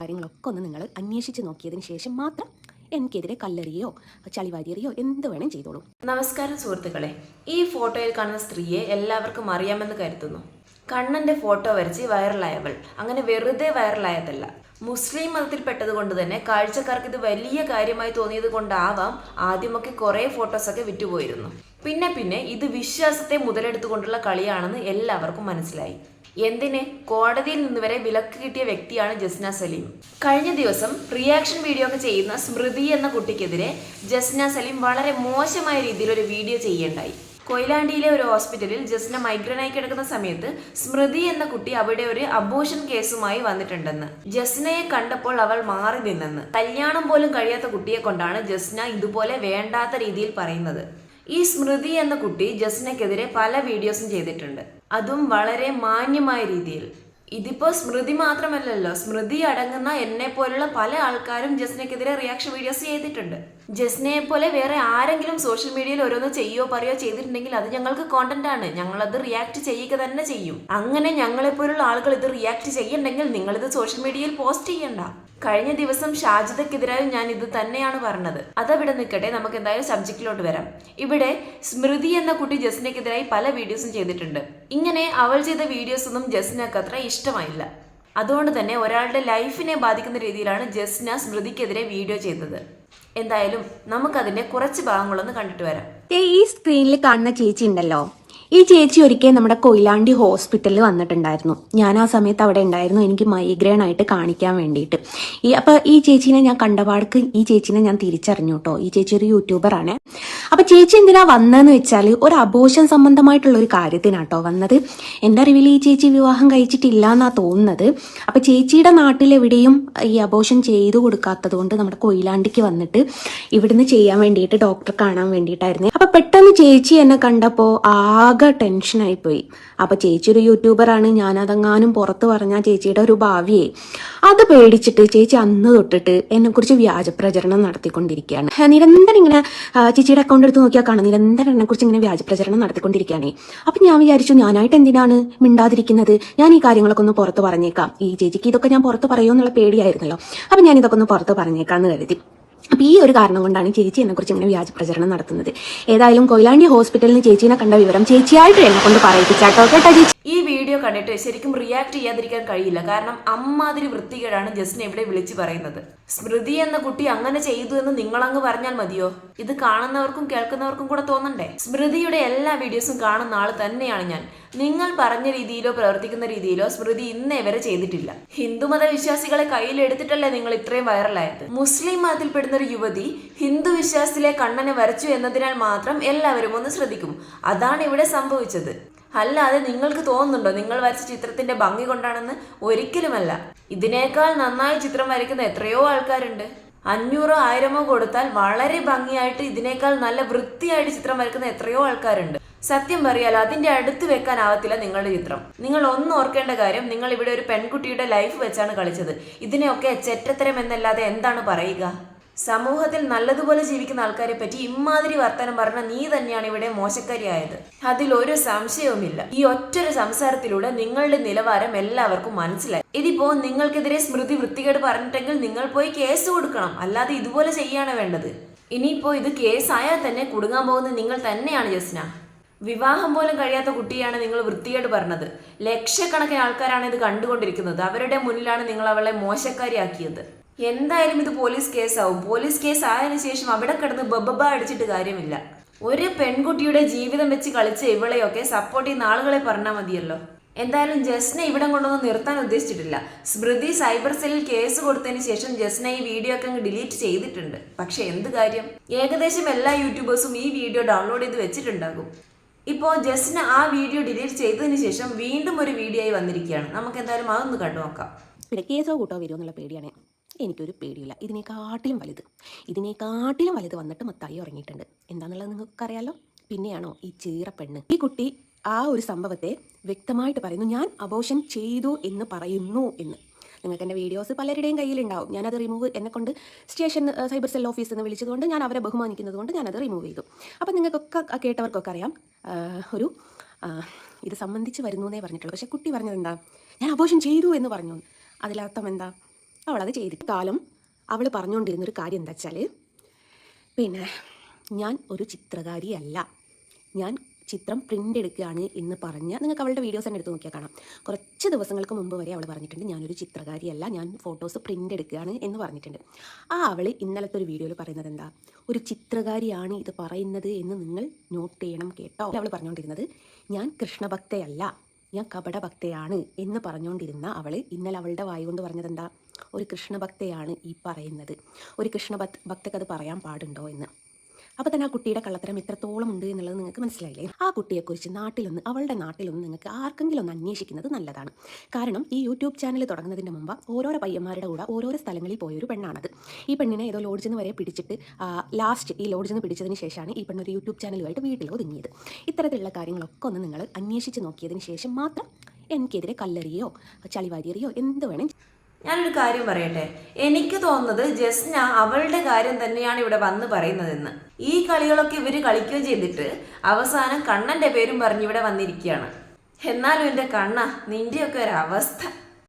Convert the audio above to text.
കാര്യങ്ങളൊക്കെ ഒന്ന് നിങ്ങൾ അന്വേഷിച്ച് നോക്കിയതിന് ശേഷം മാത്രം എനിക്കെതിരെ കല്ലെറിയോ ചളിവാരിയെറിയോ എന്ത് വേണേലും ചെയ്തോളൂ. നമസ്കാരം സുഹൃത്തുക്കളെ ഈ ഫോട്ടോയിൽ കാണുന്ന സ്ത്രീയെ എല്ലാവർക്കും അറിയാമെന്ന് കരുതുന്നു. കണ്ണന്റെ ഫോട്ടോ വരച്ച് വൈറലായവൾ അങ്ങനെ വെറുതെ വൈറലായതല്ല. മുസ്ലിം മതത്തിൽപ്പെട്ടത് കൊണ്ട് തന്നെ കാഴ്ചക്കാർക്ക് ഇത് വലിയ കാര്യമായി തോന്നിയത് കൊണ്ടാവാം ആദ്യമൊക്കെ കുറേ ഫോട്ടോസൊക്കെ വിറ്റുപോയിരുന്നു. പിന്നെ പിന്നെ ഇത് വിശ്വാസത്തെ മുതലെടുത്തുകൊണ്ടുള്ള കളിയാണെന്ന് എല്ലാവർക്കും മനസ്സിലായി. എന്തിന്? കോടതിയിൽ നിന്ന് വരെ വിലക്ക് കിട്ടിയ വ്യക്തിയാണ് ജസ്ന സലീം. കഴിഞ്ഞ ദിവസം റിയാക്ഷൻ വീഡിയോ ഒക്കെ ചെയ്യുന്ന സ്മൃതി എന്ന കുട്ടിക്കെതിരെ ജസ്ന സലീം വളരെ മോശമായ രീതിയിൽ ഒരു വീഡിയോ ചെയ്യേണ്ടായി. കൊയിലാണ്ടിയിലെ ഒരു ഹോസ്പിറ്റലിൽ ജസ്ന മൈഗ്രനായി കിടക്കുന്ന സമയത്ത് സ്മൃതി എന്ന കുട്ടി അവിടെ ഒരു അബോഷൻ കേസുമായി വന്നിട്ടുണ്ടെന്ന്. ജസ്നയെ കണ്ടപ്പോൾ അവൾ മാറി നിന്നെന്ന്. കല്യാണം പോലും കഴിയാത്ത കുട്ടിയെ കൊണ്ടാണ് ജസ്ന ഇതുപോലെ വേണ്ടാത്ത രീതിയിൽ പറയുന്നത്. ഈ സ്മൃതി എന്ന കുട്ടി ജസ്നയ്ക്കെതിരെ പല വീഡിയോസും ചെയ്തിട്ടുണ്ട്. അതും വളരെ മാന്യമായ രീതിയിൽ. ഇതിപ്പോ സ്മൃതി മാത്രമല്ലല്ലോ സ്മൃതി അടങ്ങുന്ന എന്നെ പോലുള്ള പല ആൾക്കാരും ജസ്നയ്ക്കെതിരെ റിയാക്ഷൻ വീഡിയോസ് ചെയ്തിട്ടുണ്ട്. ജസ്നയെ പോലെ വേറെ ആരെങ്കിലും സോഷ്യൽ മീഡിയയിൽ ഓരോന്ന് ചെയ്യോ പറയോ ചെയ്തിട്ടുണ്ടെങ്കിൽ അത് ഞങ്ങൾക്ക് കോണ്ടന്റ് ആണ്. ഞങ്ങൾ അത് റിയാക്ട് ചെയ്യുക തന്നെ ചെയ്യും. അങ്ങനെ ഞങ്ങളെ പോലുള്ള ആളുകൾ ഇത് റിയാക്ട് ചെയ്യണ്ടെങ്കിൽ നിങ്ങൾ ഇത് സോഷ്യൽ മീഡിയയിൽ പോസ്റ്റ് ചെയ്യണ്ട. കഴിഞ്ഞ ദിവസം ഷാജിദക്കെതിരായും ഞാൻ ഇത് തന്നെയാണ് പറഞ്ഞത്. അതവിടെ നിൽക്കട്ടെ നമുക്ക് എന്തായാലും സബ്ജക്റ്റിലോട്ട് വരാം. ഇവിടെ സ്മൃതി എന്ന കുട്ടി ജസ്നയ്ക്കെതിരായി പല വീഡിയോസും ചെയ്തിട്ടുണ്ട്. ഇങ്ങനെ അവൾ ചെയ്ത വീഡിയോസ് ഒന്നും ജസ്നക്ക് അത്ര ഇഷ്ടമായില്ല. അതുകൊണ്ട് തന്നെ ഒരാളുടെ ലൈഫിനെ ബാധിക്കുന്ന രീതിയിലാണ് ജസ്ന സ്മൃതിക്കെതിരെ വീഡിയോ ചെയ്തത്. എന്തായാലും നമുക്കതിന്റെ കുറച്ച് ഭാഗങ്ങളൊന്ന് കണ്ടിട്ട് വരാം. ഈ സ്ക്രീനിൽ കാണുന്ന ചേച്ചി ഉണ്ടല്ലോ. ഈ ചേച്ചി ഒരിക്കൽ നമ്മുടെ കൊയിലാണ്ടി ഹോസ്പിറ്റലിൽ വന്നിട്ടുണ്ടായിരുന്നു. ഞാൻ ആ സമയത്ത് അവിടെ ഉണ്ടായിരുന്നു. എനിക്ക് മൈഗ്രെയിൻ ആയിട്ട് കാണിക്കാൻ വേണ്ടിയിട്ട്. ഈ അപ്പൊ ഈ ചേച്ചീനെ ഞാൻ കണ്ടപാടക്ക് ഈ ചേച്ചീനെ ഞാൻ തിരിച്ചറിഞ്ഞു കേട്ടോ ഈ ചേച്ചി ഒരു യൂട്യൂബറാണ് അപ്പൊ ചേച്ചി എന്തിനാ വന്നതെന്ന് വെച്ചാൽ ഒരു അബോഷൻ സംബന്ധമായിട്ടുള്ള ഒരു കാര്യത്തിനാട്ടോ വന്നത്. എന്റെ അറിവിൽ ഈ ചേച്ചി വിവാഹം കഴിച്ചിട്ടില്ല എന്നാ തോന്നുന്നത്. അപ്പൊ ചേച്ചിയുടെ നാട്ടിലെവിടെയും ഈ അബോഷൻ ചെയ്തു കൊടുക്കാത്തത് കൊണ്ട് നമ്മുടെ കൊയിലാണ്ടിക്ക് വന്നിട്ട് ഇവിടുന്ന് ചെയ്യാൻ വേണ്ടിയിട്ട് ഡോക്ടർ കാണാൻ വേണ്ടിയിട്ടായിരുന്നു. അപ്പൊ പെട്ടെന്ന് ചേച്ചി എന്നെ കണ്ടപ്പോ ആകെ ടെൻഷനായി പോയി അപ്പൊ ചേച്ചി ഒരു യൂട്യൂബറാണ് ഞാൻ അതെങ്ങാനും പുറത്ത് പറഞ്ഞ ചേച്ചിയുടെ ഒരു ഭാവിയെ. അത് പേടിച്ചിട്ട് ചേച്ചി അന്ന് തൊട്ടിട്ട് എന്നെ കുറിച്ച് വ്യാജ പ്രചരണം നടത്തിക്കൊണ്ടിരിക്കുകയാണ്. നിരന്തരം ഇങ്ങനെ ചേച്ചിയുടെ അക്കൗണ്ട് എടുത്ത് നോക്കിയാൽ കാണാം. നിരന്തരം എന്നെ കുറിച്ച് ഇങ്ങനെ വ്യാജ പ്രചരണം നടത്തിക്കൊണ്ടിരിക്കുകയാണ്. അപ്പൊ ഞാൻ വിചാരിച്ചു ഞാനായിട്ട് എന്തിനാണ് മിണ്ടാതിരിക്കുന്നത്? ഞാൻ ഈ കാര്യങ്ങളൊക്കെ ഒന്ന് പുറത്ത് പറഞ്ഞേക്കാം. ഈ ചേച്ചിക്ക് ഇതൊക്കെ ഞാൻ പുറത്ത് പറയുമെന്നുള്ള പേടിയായിരുന്നല്ലോ. അപ്പൊ ഞാൻ ഇതൊക്കെ ഒന്ന് പുറത്ത് പറഞ്ഞേക്കാന്ന് കരുതി. അപ്പൊ ഈ ഒരു കാരണം കൊണ്ടാണ് ചേച്ചി എന്നെക്കുറിച്ച് ഇങ്ങനെ വ്യാജ പ്രചരണം നടത്തുന്നത്. ഏതായാലും കൊയിലാണ്ടി ഹോസ്പിറ്റലിൽ ചേച്ചീനെ കണ്ട വിവരം ചേച്ചിയായിട്ട് എന്നെ കൊണ്ട് പറയിപ്പിച്ചാട്ടോ കേട്ടോ ചേച്ചി? ഈ വീഡിയോ കണ്ടിട്ട് ശരിക്കും റിയാക്ട് ചെയ്യാതിരിക്കാൻ കഴിയില്ല. കാരണം അമ്മാതിരി വൃത്തികേടാണ് ജസ്റ്റിനെ ഇവിടെ വിളിച്ചു പറയുന്നത്. സ്മൃതി എന്ന കുട്ടി അങ്ങനെ ചെയ്തു എന്ന് നിങ്ങളങ്ങ് പറഞ്ഞാൽ മതിയോ? ഇത് കാണുന്നവർക്കും കേൾക്കുന്നവർക്കും കൂടെ തോന്നണ്ടേ? സ്മൃതിയുടെ എല്ലാ വീഡിയോസും കാണുന്ന ആൾ തന്നെയാണ് ഞാൻ. നിങ്ങൾ പറഞ്ഞ രീതിയിലോ പ്രവർത്തിക്കുന്ന രീതിയിലോ സ്മൃതി ഇന്നേ വരെ ചെയ്തിട്ടില്ല. ഹിന്ദുമത വിശ്വാസികളെ കയ്യിലെടുത്തിട്ടല്ലേ നിങ്ങൾ ഇത്രയും വൈറലായത്? മുസ്ലിം മതത്തിൽപ്പെടുന്ന ഒരു യുവതി ഹിന്ദു വിശ്വാസത്തിലെ കണ്ണനെ വരച്ചു എന്നതിനാൽ മാത്രം എല്ലാവരും ഒന്ന് ശ്രദ്ധിക്കും. അതാണ് ഇവിടെ സംഭവിച്ചത്. അല്ലാതെ നിങ്ങൾക്ക് തോന്നുന്നുണ്ടോ നിങ്ങൾ വരച്ച ചിത്രത്തിന്റെ ഭംഗി കൊണ്ടാണെന്ന്? ഒരിക്കലുമല്ല. ഇതിനേക്കാൾ നന്നായി ചിത്രം വരയ്ക്കുന്ന എത്രയോ ആൾക്കാരുണ്ട്. അഞ്ഞൂറോ ആയിരമോ കൊടുത്താൽ വളരെ ഭംഗിയായിട്ട് ഇതിനേക്കാൾ നല്ല വൃത്തിയായിട്ട് ചിത്രം വരയ്ക്കുന്ന എത്രയോ ആൾക്കാരുണ്ട്. സത്യം പറയാൽ അതിന്റെ അടുത്ത് വെക്കാൻ വെക്കാനാവത്തില്ല നിങ്ങളുടെ ചിത്രം. നിങ്ങൾ ഒന്ന് ഓർക്കേണ്ട കാര്യം നിങ്ങൾ ഇവിടെ ഒരു പെൺകുട്ടിയുടെ ലൈഫ് വെച്ചാണ് കളിച്ചത്. ഇതിനെയൊക്കെ ചെറ്റത്തരം എന്നല്ലാതെ എന്താണ് പറയുക? സമൂഹത്തിൽ നല്ലതുപോലെ ജീവിക്കുന്ന ആൾക്കാരെ പറ്റി ഇമാതിരി വർത്തനം പറഞ്ഞ നീ തന്നെയാണ് ഇവിടെ മോശക്കാരിയായത്. അതിൽ ഒരു സംശയവുമില്ല. ഈ ഒറ്റൊരു സംസാരത്തിലൂടെ നിങ്ങളുടെ നിലവാരം എല്ലാവർക്കും മനസ്സിലായി. ഇതിപ്പോ നിങ്ങൾക്കെതിരെ സ്മൃതി വൃത്തികേട് പറഞ്ഞിട്ടെങ്കിൽ നിങ്ങൾ പോയി കേസ് കൊടുക്കണം. അല്ലാതെ ഇതുപോലെ ചെയ്യാണ് വേണ്ടത്. ഇനിയിപ്പോ ഇത് കേസായാൽ തന്നെ കുടുങ്ങാൻ പോകുന്നത് നിങ്ങൾ തന്നെയാണ് ജസ്ന. വിവാഹം പോലും കഴിയാത്ത കുട്ടിയാണ് നിങ്ങൾ വൃത്തിയായിട്ട് പറഞ്ഞത്. ലക്ഷക്കണക്കിന് ആൾക്കാരാണ് ഇത് കണ്ടുകൊണ്ടിരിക്കുന്നത്. അവരുടെ മുന്നിലാണ് നിങ്ങൾ അവളെ മോശക്കാരിയാക്കിയത്. എന്തായാലും ഇത് പോലീസ് കേസാവും. പോലീസ് കേസ് ആയതിനു ശേഷം അവിടെ കിടന്ന് ബബബ അടിച്ചിട്ട് കാര്യമില്ല. ഒരു പെൺകുട്ടിയുടെ ജീവിതം വെച്ച് കളിച്ച ഇവളെയൊക്കെ സപ്പോർട്ട് ചെയ്യുന്ന ആളുകളെ പറഞ്ഞാൽ മതിയല്ലോ. എന്തായാലും ജസ്നെ ഇവിടെ കൊണ്ടൊന്നും നിർത്താൻ ഉദ്ദേശിച്ചിട്ടില്ല. സ്മൃതി സൈബർ സെല്ലിൽ കേസ് കൊടുത്തതിന് ശേഷം ജസ്ന ഈ വീഡിയോ ഒക്കെ അങ്ങ് ഡിലീറ്റ് ചെയ്തിട്ടുണ്ട്. പക്ഷെ എന്ത് കാര്യം? ഏകദേശം എല്ലാ യൂട്യൂബേഴ്സും ഈ വീഡിയോ ഡൗൺലോഡ് ചെയ്ത് വെച്ചിട്ടുണ്ടാകും. ഇപ്പോൾ ജസ്റ്റിന് ആ വീഡിയോ ഡിലീറ്റ് ചെയ്തതിന് ശേഷം വീണ്ടും ഒരു വീഡിയോ ആയി വന്നിരിക്കുകയാണ്. നമുക്ക് എന്തായാലും അതൊന്ന് കണ്ടു നോക്കാം. പിന്നെ കേസോ കൂട്ടോ വരുമോ എന്നുള്ള പേടിയാണ്. എനിക്കൊരു പേടിയില്ല. ഇതിനെക്കാട്ടിലും വലുത്. ഇതിനെക്കാട്ടിലും വലുത് വന്നിട്ട് മത്തായി ഉറങ്ങിയിട്ടുണ്ട്. എന്താണെന്നുള്ളത് നിങ്ങൾക്കറിയാലോ? പിന്നെയാണോ ഈ ചീറ പെണ്ണ്? ഈ കുട്ടി ആ ഒരു സംഭവത്തെ വ്യക്തമായിട്ട് പറയുന്നു. ഞാൻ അബോഷൻ ചെയ്തു എന്ന് പറയുന്നു എന്ന്. നിങ്ങൾക്ക് എന്റെ വീഡിയോസ് പലരുടെയും കയ്യിലുണ്ടാവും. ഞാനത് റിമൂവ് എന്നെ കൊണ്ട് സ്റ്റേഷൻ സൈബർ സെൽ ഓഫീസിൽ നിന്ന് വിളിച്ചതുകൊണ്ട് ഞാൻ അവരെ ബഹുമാനിക്കുന്നത് കൊണ്ട് ഞാനത് റിമൂവ് ചെയ്തു. അപ്പം നിങ്ങൾക്കൊക്കെ കേട്ടവർക്കൊക്കെ അറിയാം ഒരു ഇത് സംബന്ധിച്ച് വരുന്നു എന്നേ പറഞ്ഞിട്ടുള്ളൂ. പക്ഷേ കുട്ടി പറഞ്ഞത് എന്താ ഞാൻ അബോഷൻ ചെയ്തു എന്ന് പറഞ്ഞു. അതിലർത്ഥം എന്താ? അവളത് ചെയ്തിട്ട് കാലം അവൾ പറഞ്ഞുകൊണ്ടിരുന്നൊരു കാര്യം എന്താ വെച്ചാൽ പിന്നെ ഞാൻ ഒരു ചിത്രകാരിയല്ല. ഞാൻ ചിത്രം പ്രിന്റ് എടുക്കുകയാണ് എന്ന് പറഞ്ഞ് നിങ്ങൾക്ക് അവളുടെ വീഡിയോസ് തന്നെ എടുത്ത് നോക്കിയാൽ കാണാം. കുറച്ച് ദിവസങ്ങൾക്ക് മുമ്പ് വരെ അവൾ പറഞ്ഞിട്ടുണ്ട് ഞാനൊരു ചിത്രകാരിയല്ല ഞാൻ ഫോട്ടോസ് പ്രിന്റ് എടുക്കുകയാണ് എന്ന് പറഞ്ഞിട്ടുണ്ട്. ആ അവൾ ഇന്നലത്തെ ഒരു വീഡിയോയിൽ പറയുന്നത് എന്താ? ഒരു ചിത്രകാരിയാണ് ഇത് പറയുന്നത് എന്ന് നിങ്ങൾ നോട്ട് ചെയ്യണം കേട്ടോ. അവൾ പറഞ്ഞുകൊണ്ടിരുന്നത് ഞാൻ കൃഷ്ണഭക്തയല്ല ഞാൻ കപടഭക്തയാണ് എന്ന് പറഞ്ഞുകൊണ്ടിരുന്ന അവൾ ഇന്നലെ അവളുടെ വായി കൊണ്ട് പറഞ്ഞത് എന്താ? ഒരു കൃഷ്ണഭക്തയാണ് ഈ പറയുന്നത്. ഒരു കൃഷ്ണഭക്ത ഭക്തക്കത് പറയാൻ പാടുണ്ടോ? എന്ന്. അപ്പോൾ തന്നെ ആ കുട്ടിയുടെ കള്ളത്തരം എത്രത്തോളം ഉണ്ട് എന്നുള്ളത് നിങ്ങൾക്ക് മനസ്സിലായില്ലേ? ആ കുട്ടിയെക്കുറിച്ച് നാട്ടിലൊന്ന് അവളുടെ നാട്ടിലൊന്ന് നിങ്ങൾക്ക് ആർക്കെങ്കിലും ഒന്ന് അന്വേഷിക്കുന്നത് നല്ലതാണ്. കാരണം ഈ യൂട്യൂബ് ചാനൽ തുടങ്ങുന്നതിന് മുമ്പ് ഓരോരോ പയ്യന്മാരുടെ കൂടെ ഓരോരോ സ്ഥലങ്ങളിൽ പോയൊരു പെണ്ണാണത്. ഈ പെണ്ണിനെ ഏതോ ലോഡ്ജിൽ നിന്ന് വരെ പിടിച്ചിട്ട് ലാസ്റ്റ് ഈ ലോഡ്ജിൽ നിന്ന് പിടിച്ചതിന് ശേഷമാണ് ഈ പെണ്ണൊരു യൂട്യൂബ് ചാനലുമായിട്ട് വീട്ടിൽ ഒതുങ്ങിയത്. ഇത്തരത്തിലുള്ള കാര്യങ്ങളൊക്കെ ഒന്ന് നിങ്ങൾ അന്വേഷിച്ച് നോക്കിയതിന് ശേഷം മാത്രം എനിക്കെതിരെ കല്ലെറിയോ ചളിവാരിയെറിയോ എന്ത് വേണേലും ഞാനൊരു കാര്യം പറയട്ടെ? എനിക്ക് തോന്നുന്നത് ജസ്ന അവളുടെ കാര്യം തന്നെയാണ് ഇവിടെ വന്ന് പറയുന്നതെന്ന്. ഈ കളികളൊക്കെ ഇവർ കളിക്കുകയും ചെയ്തിട്ട് അവസാനം കണ്ണന്റെ പേരും പറഞ്ഞ് ഇവിടെ വന്നിരിക്കുകയാണ്. എന്നാലും എന്റെ കണ്ണ നിന്റെയൊക്കെ ഒരു അവസ്ഥ